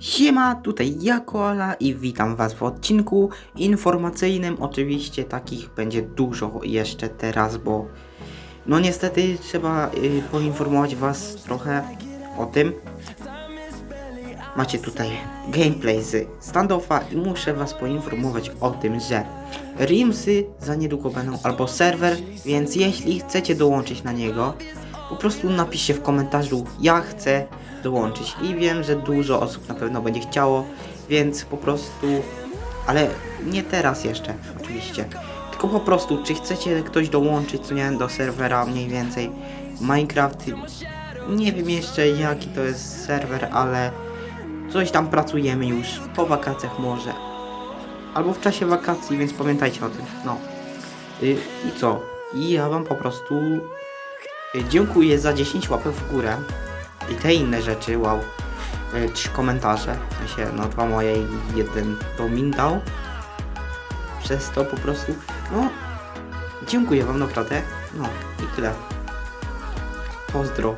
Siema, tutaj ja Koala i witam was w odcinku informacyjnym. Oczywiście takich będzie dużo jeszcze teraz, bo no niestety trzeba y, poinformować was trochę o tym. Macie tutaj gameplay z standoffa i muszę was poinformować o tym, że Rimsy za niedługo będą albo serwer, więc jeśli chcecie dołączyć na niego, po prostu napiszcie w komentarzu ja chcę dołączyć i wiem, że dużo osób na pewno będzie chciało, więc po prostu, ale nie teraz jeszcze oczywiście, tylko po prostu czy chcecie ktoś dołączyć, co nie, do serwera mniej więcej Minecraft, nie wiem jeszcze jaki to jest serwer, ale coś tam pracujemy już, po wakacjach może, albo w czasie wakacji, więc pamiętajcie o tym, no. Y, I co? I ja wam po prostu dziękuję za 10 łapek w górę i te inne rzeczy, wow. Y, Trzy komentarze, w sensie, no dwa moje i jeden Domin dał. Przez to po prostu, no, dziękuję wam naprawdę, no i tyle. Pozdro.